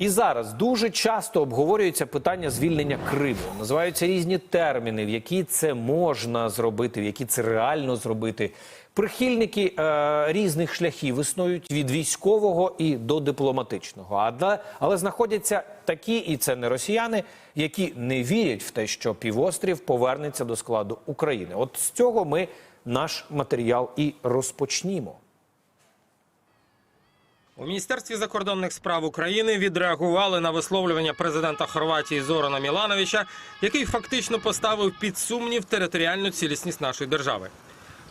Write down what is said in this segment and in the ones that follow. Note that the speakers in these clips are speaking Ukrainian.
І зараз дуже часто обговорюється питання звільнення Криму. Називаються різні терміни, в які це можна зробити, в які це реально зробити. Прихильники е, різних шляхів існують від військового і до дипломатичного. Але, але знаходяться такі, і це не росіяни, які не вірять в те, що півострів повернеться до складу України. От з цього ми наш матеріал і розпочнімо. У міністерстві закордонних справ України відреагували на висловлювання президента Хорватії Зорана Мілановича, який фактично поставив під сумнів територіальну цілісність нашої держави.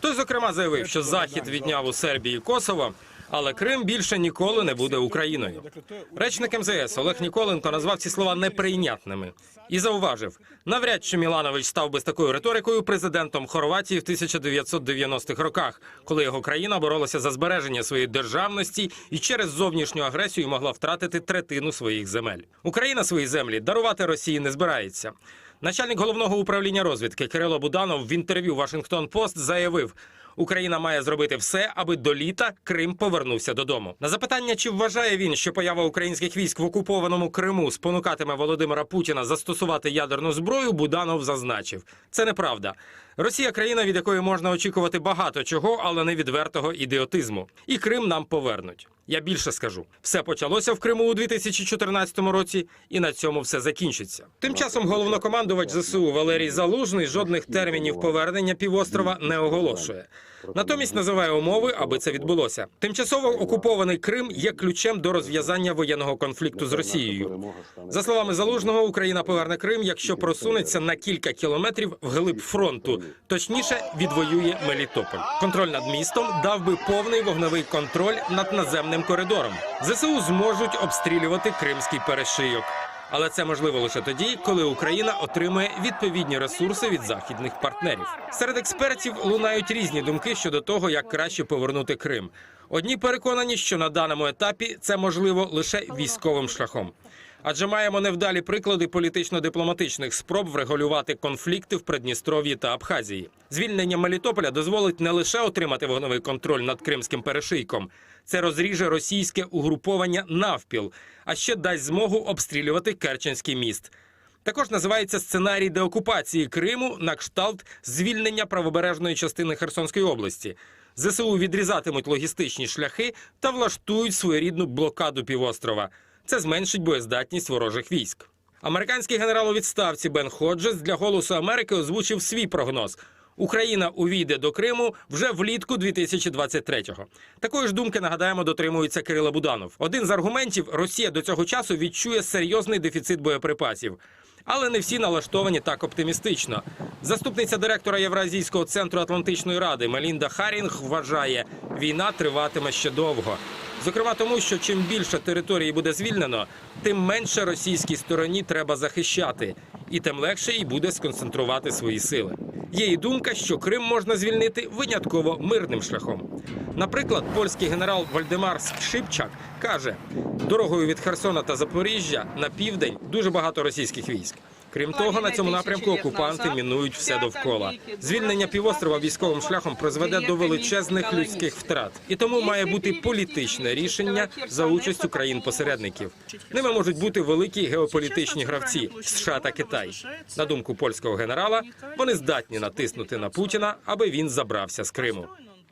Той, зокрема, заявив, що Захід відняв у Сербії Косово, але Крим більше ніколи не буде Україною. Речник МЗС Олег Ніколенко назвав ці слова неприйнятними і зауважив, навряд чи Міланович став би з такою риторикою президентом Хорватії в 1990-х роках, коли його країна боролася за збереження своєї державності і через зовнішню агресію могла втратити третину своїх земель. Україна свої землі дарувати Росії не збирається. Начальник головного управління розвідки Кирило Буданов в інтерв'ю Вашингтон Пост заявив. Україна має зробити все, аби до літа Крим повернувся додому. На запитання, чи вважає він, що поява українських військ в окупованому Криму спонукатиме Володимира Путіна застосувати ядерну зброю, Буданов зазначив: це неправда. Росія країна, від якої можна очікувати багато чого, але не відвертого ідіотизму. І Крим нам повернуть. Я більше скажу, все почалося в Криму у 2014 році, і на цьому все закінчиться. Тим часом головнокомандувач ЗСУ Валерій Залужний жодних термінів повернення півострова не оголошує. Натомість називає умови, аби це відбулося. Тимчасово окупований Крим є ключем до розв'язання воєнного конфлікту з Росією. За словами Залужного, Україна поверне Крим, якщо просунеться на кілька кілометрів вглиб фронту, точніше відвоює Мелітополь. Контроль над містом дав би повний вогневий контроль над наземним коридором. ЗСУ зможуть обстрілювати кримський перешийок. Але це можливо лише тоді, коли Україна отримує відповідні ресурси від західних партнерів. Серед експертів лунають різні думки щодо того, як краще повернути Крим. Одні переконані, що на даному етапі це можливо лише військовим шляхом. Адже маємо невдалі приклади політично-дипломатичних спроб врегулювати конфлікти в Придністров'ї та Абхазії. Звільнення Мелітополя дозволить не лише отримати вогневий контроль над кримським перешийком, це розріже російське угруповання навпіл, а ще дасть змогу обстрілювати Керченський міст. Також називається сценарій деокупації Криму на кшталт звільнення правобережної частини Херсонської області. ЗСУ відрізатимуть логістичні шляхи та влаштують своєрідну блокаду півострова. Це зменшить боєздатність ворожих військ. Американський генерал у відставці Бен Ходжес для голосу Америки озвучив свій прогноз. Україна увійде до Криму вже влітку 2023-го. Такої ж думки нагадаємо дотримується Кирило Буданов. Один з аргументів Росія до цього часу відчує серйозний дефіцит боєприпасів. Але не всі налаштовані так оптимістично. Заступниця директора Євразійського центру Атлантичної ради Мелінда Харінг вважає, війна триватиме ще довго. Зокрема, тому що чим більше території буде звільнено, тим менше російській стороні треба захищати, і тим легше їй буде сконцентрувати свої сили. Є і думка, що Крим можна звільнити винятково мирним шляхом. Наприклад, польський генерал Вальдемар Шипчак каже: дорогою від Херсона та Запоріжжя на південь дуже багато російських військ. Крім того, на цьому напрямку окупанти мінують все довкола. Звільнення півострова військовим шляхом призведе до величезних людських втрат, і тому має бути політичне рішення за участю країн-посередників. Ними можуть бути великі геополітичні гравці США та Китай. На думку польського генерала, вони здатні натиснути на Путіна, аби він забрався з Криму.